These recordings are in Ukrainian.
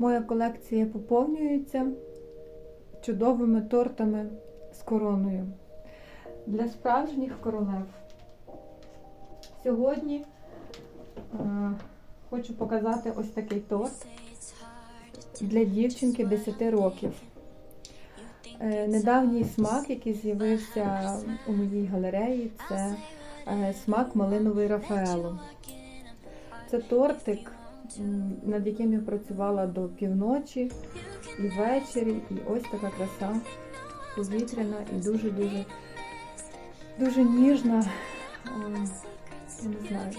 Моя колекція поповнюється чудовими тортами з короною для справжніх королев. Сьогодні е, хочу показати ось такий торт для дівчинки 10 років. Е, недавній смак, який з'явився у моїй галереї, це е, смак малиновий Рафаело. Це тортик, над яким я працювала до півночі і ввечері. І ось така краса повітряна і дуже-дуже дуже ніжна. Е, Я не знаю,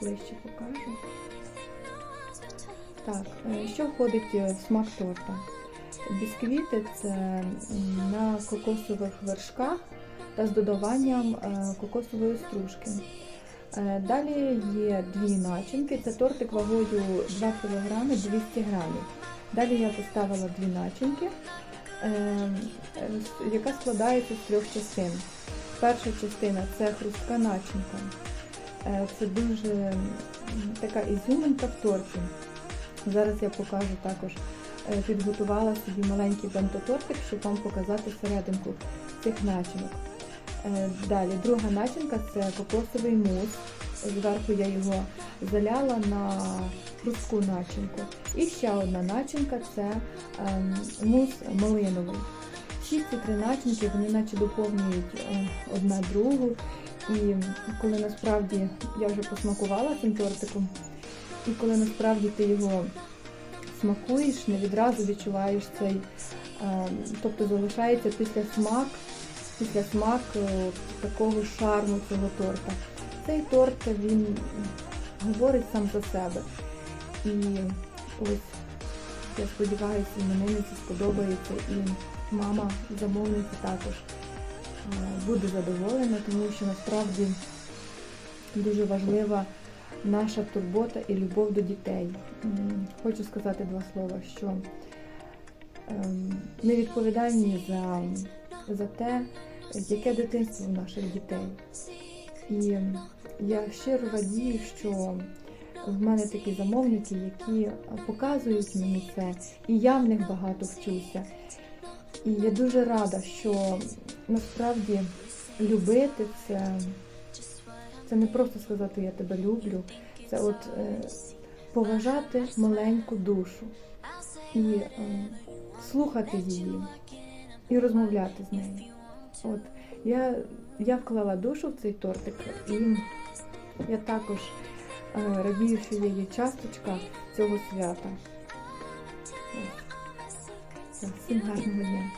ближче покажу. Так, е, що входить в смак торта? Бісквіти це на кокосових вершках та з додаванням е, кокосової стружки. Е, Далі є дві начинки. Це тортик вагою 2 кг 200 грамів. Далі я поставила дві начинки, е, е, яка складається з трьох частин. Перша частина це хрустка начинка. Це дуже така ізюминка в торті. Зараз я покажу також. Підготувала собі маленький бентотортик, щоб вам показати серединку цих начинок. Е, Далі, друга начинка це кокосовий мус. Зверху я його заляла на хрустку начинку. І ще одна начинка це ем, мус малиновий. Всі ці три начинки вони наче доповнюють е, одна другу. І коли насправді я вже посмакувала цим тортиком, і коли насправді ти його смакуєш, не відразу відчуваєш цей, е, тобто залишається після смак, після смак е, такого шарму цього торта. Цей торт він говорить сам за себе. І ось я сподіваюся, іменинниці сподобається і мама замовниці також е, буде задоволена, тому що насправді дуже важлива наша турбота і любов до дітей. Хочу сказати два слова, що ем, ми відповідальні за, за те, яке дитинство в наших дітей. І я щиро радію, що в мене такі замовники, які показують мені це, і я в них багато вчуся. І я дуже рада, що насправді любити це, це не просто сказати я тебе люблю, це от е, поважати маленьку душу і е, слухати її і розмовляти з нею. От я, я вклала душу в цей тортик, і я також е, радію, що я є часточка цього свята. От. Всім гарного дня.